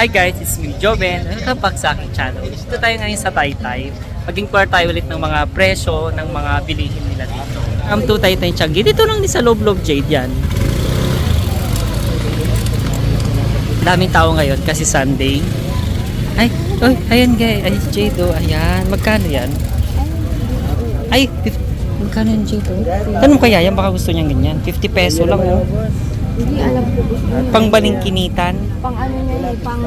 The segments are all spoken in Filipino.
Hi guys, it's me, Joven. Welcome back sa aking channel. Dito tayo ngayon sa Taytay. Mag-inquire tayo ulit ng mga presyo ng mga bilihin nila dito. Ang to Taytay Changi. Dito lang din sa Loob Loob Jade yan. Daming tao ngayon kasi Sunday. Ay, oy, ayan guys. Ay, Jade oh. Ayan. Magkano yan? Ay, 50. Magkano yan Jade oh? Tanong kaya yan? Baka gusto niyang ganyan. 50 peso lang oh. Hindi alam ko gusto niya. Pang balingkinitan. Pang ano niya, eh, pang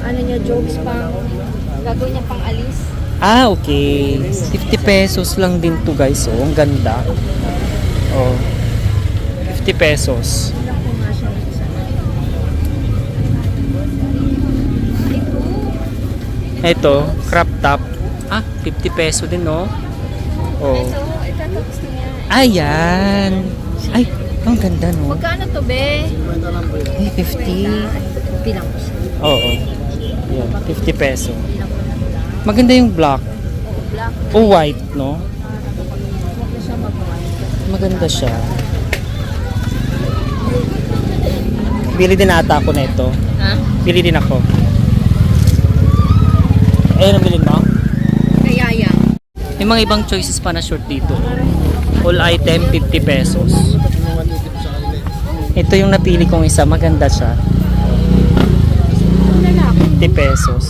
ano niya, jokes, pang gagawin niya pang alis. Ah, okay. 50 pesos lang din to guys. Oh, ang ganda. Oh. 50 pesos. Ito, crop top. Ah, 50 peso din, no? Oh. Ito, ito, ito gusto niya. Ayan. Ay, ang ganda, no? Magkano to, be? Ay, 50. Bilang ko siya. Oo. Yan, 50 peso. Bilang ko na lang. Maganda yung black. Oo, black. O white, no? Maganda siya. Bili din ata ako na ito. Ha? Bili din ako. Ayun ang bilhin mo? Kaya yan. May mga ibang choices pa na short dito. All item, 50 pesos. Ito yung napili kong isa. Maganda siya. Ang lalaki. 50 pesos.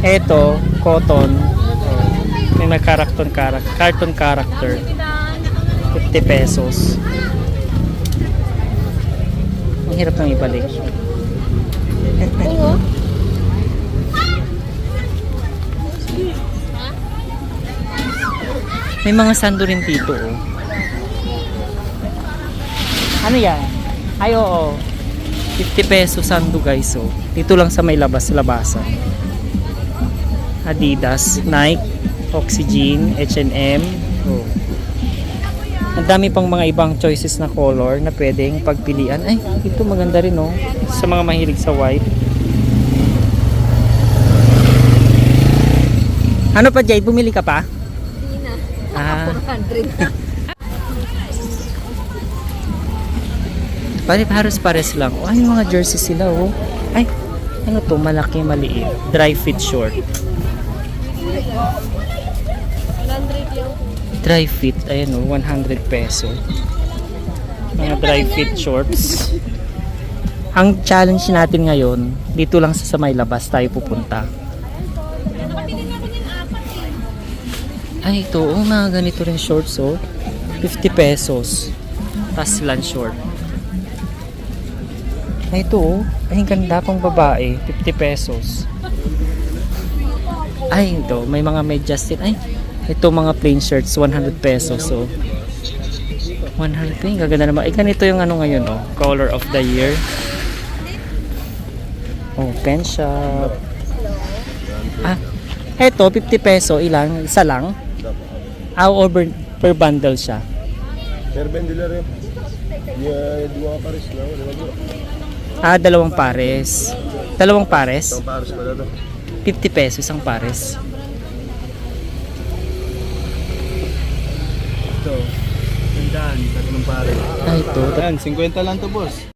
Ito, cotton. May cartoon character. Cartoon character. 50 pesos. Ang hirap nang ibalik. Oo. May mga sando rin dito, oh. Ano yan? Ay, oo. 50 peso sando, guys, oh. Dito lang sa may labas-labasan. Adidas, Nike, Oxygen, H&M, oh. Ang dami pang mga ibang choices na color na pwedeng pagpilian. Ay, ito maganda rin, oh. Sa mga mahilig sa white. Ano pa, Jade? Bumili ka pa? Hindi na. Ah. 400 Pare pares pares lang. Oh, ay, mga jersey sila, oh. Ay, ano to? Malaki, maliit. Dry fit short. 100 yung Dry fit, ayan oh, 100 peso. Mga dry fit shorts. Ang challenge natin ngayon, dito lang sa, may labas tayo pupunta. Ay, ito, oh, mga ganito rin shorts, oh. 50 pesos. Tas lunch short. Ay, ito, oh. Ay, ang ganda pang babae. 50 pesos. Ay, ito. May mga medyas din. Ay, ito mga plain shirts. 100 pesos. So, 100 pa yung gaganda naman. Ay, ganito yung ano ngayon, oh. Color of the year. Oh, pen shop. Ah, eto, 50 peso. Ilang? Isa lang? Ah, over per bundle siya. Per bendila rin. Dia dua pares na, ba? Ah, dalawang pares. Dalawang pares? Isang pares pala to. 50 pesos isang pares. Ito. Tandaan, tatlong pares. Ah, ito. Yan, 50 lang to, boss.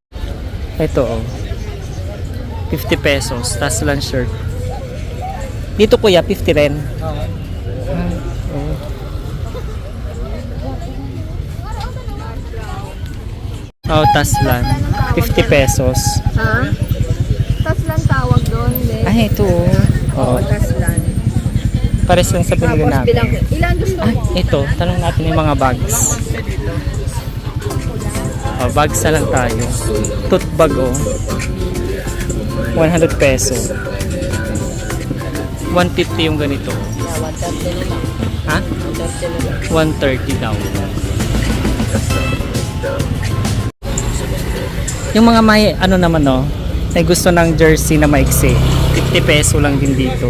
Ito, oh. 50 pesos. Tas lang shirt. Dito kuya, 50 rin. Ah, oh. Oh, tas lang. 50 pesos. Ha? Tas lang tawag doon, be. Ay, ito, oh. Oo. tas lang. Pares lang sa binili natin. bilang, ilan gusto mo? ito. Tanong natin yung mga bags. Oh, bags na lang tayo. Tote bag, oh. 100 peso. 150 yung ganito. Ha? 130 daw. Yung mga may ano naman no, may gusto ng jersey na maiksi. 50 peso lang din dito.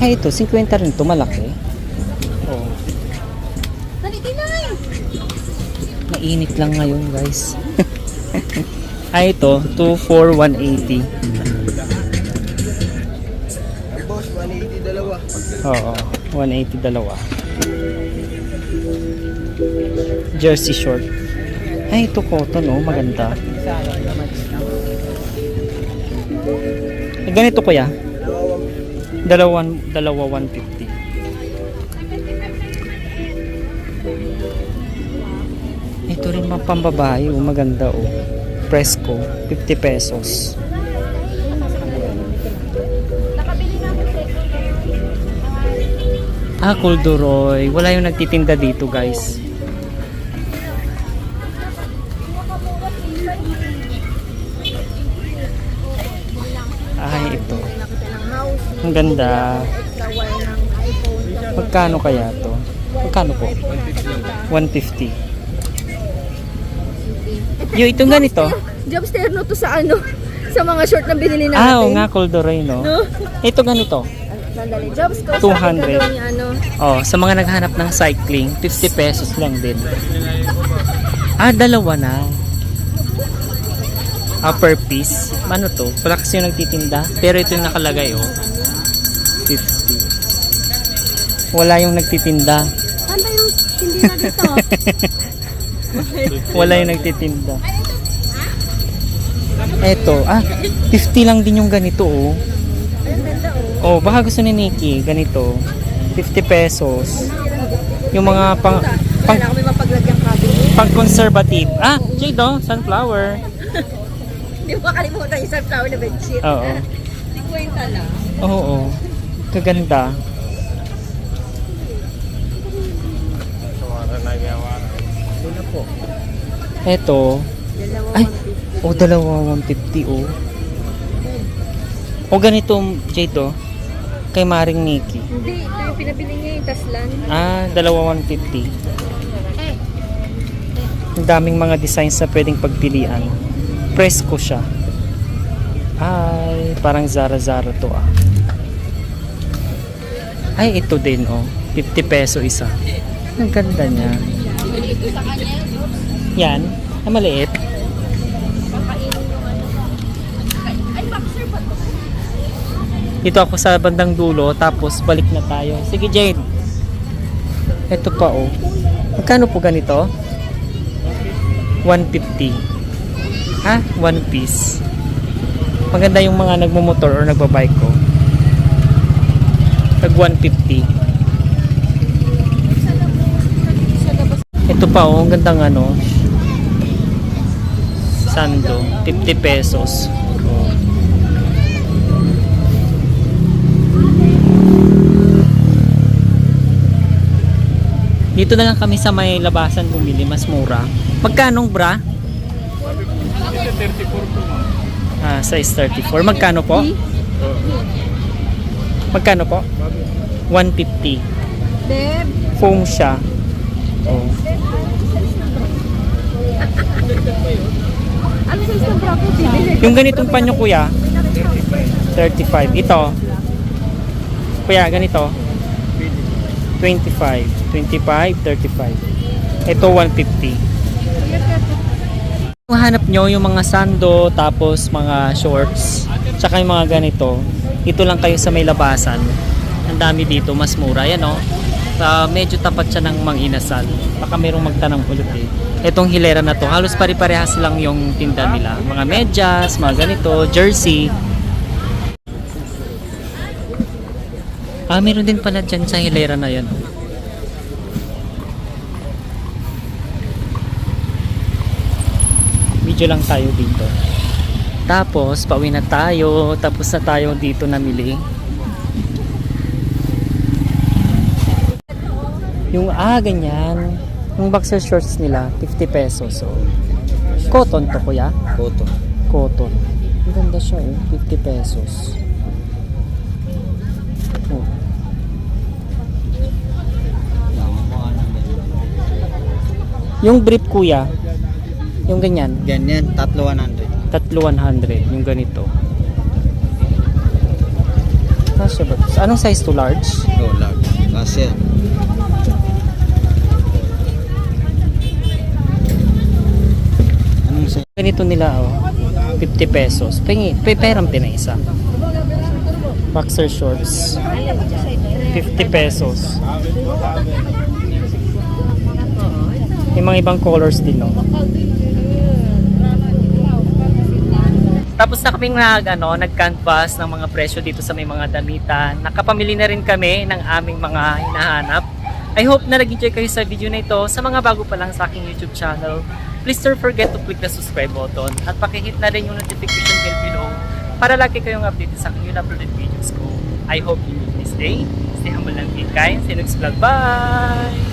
Ay ito, 50 rin to malaki. Oh. Mainit lang ngayon, guys. Ay ito, 24180. Boss, 180 dalawa. Oo, 180 dalawa. Jersey short. Ay, ito cotton oh, maganda. Eh, ganito kuya. Dalawan, dalawa 150. Ito rin mga pambabae, oh, maganda oh. Fresco, 50 pesos. Ah, Kulduroy. Wala yung nagtitinda dito, guys. Ang ganda. Magkano kaya to? Magkano po? 150. Yo, itong ganito. Jobs terno to sa ano? Sa mga short na binili natin. Ah, oo nga, Kulduroy, no? No? Ito ganito. Sandali. Jobs ko. 200. Sa ano. Oh, sa mga naghahanap ng cycling, 50 pesos lang din. Ah, dalawa na. Ah, per piece. Ano to? Wala kasi yung nagtitinda. Pero ito yung nakalagay, oh. 50. Wala yung nagtitinda. Saan ba yung hindi na dito? Wala yung nagtitinda. Eto, ah, 50 lang din yung ganito, oh. Oh. Oh, baka gusto ni Nikki, ganito. 50 pesos. Yung mga pang, pang, pang conservative. Ah, Jade, oh, sunflower. Hindi mo makalimutan yung sunflower na bedsheet. Oo. 50 lang. Oo, oo. Kaganda. Dalawa. Ay, oh, dalawa 150, oh. O ganito, Jade, oh. Kay Maring Nikki. Hindi, ito yung pinabili niya yung taslan. Ah, dalawa 150. Ang daming mga designs na pwedeng pagpilian. Presko siya. Ay, parang Zara-Zara to ah. Ay, ito din oh. 50 peso isa. Ang ganda niya. Yan. Ang maliit. Dito ako sa bandang dulo, tapos balik na tayo. Sige, Jade. Ito pa oh. Magkano po ganito? 150. Ha? One piece. Maganda yung mga nagmumotor or nagbabike ko. Tag 150. Ito pa oh, ang gandang ano. Sando, 50 pesos. Oh. Dito na lang kami sa may labasan bumili, mas mura. Magkano bra? Ah, size 34. Magkano po? Magkano po? 150. Deb, Foam siya. Oh. ano size ng bra ko? Yung ganitong panyo kuya, 35. Ito. Kuya, ganito. 25. 25, 35. Ito 150. Kung hanap nyo yung mga sando, tapos mga shorts, tsaka yung mga ganito, ito lang kayo sa may labasan. Ang dami dito, mas mura. Yan o. Uh, medyo tapat siya ng Mang Inasal. Baka merong magtanong ulit eh. Itong hilera na to, halos pare-parehas lang yung tinda nila. Mga medyas, mga ganito, jersey. Ah, meron din pala dyan sa hilera na yan. Video lang tayo dito. Tapos, pauwi na tayo. Tapos na tayo dito namili. Yung, ah, ganyan. Yung boxer shorts nila, 50 pesos. So, cotton to, kuya? Koto. Cotton. Ang ganda siya, eh. 50 pesos. Oh. Yung brief, kuya, yung ganyan, Ganyan, tatlo 100. Tatlo 100, yung ganito. Kasya ba? Anong size to large? Oh, lag. Kasi, anong sa... Ganito nila, oh. 50 pesos. Pingi, pe, perang pinaisa. Boxer shorts. 50 pesos. May mga ibang colors din, no? Tapos na kaming nag, ano, nag-canvas ng mga presyo dito sa may mga damitan. Nakapamili na rin kami ng aming mga hinahanap. I hope na nag-enjoy kayo sa video na ito. Sa mga bago pa lang sa aking YouTube channel, please don't forget to click the subscribe button at pakihit na rin yung notification bell below para lagi kayong updated sa aking uploaded videos ko. I hope you will stay. Stay humble and be kind. See you next vlog. Bye!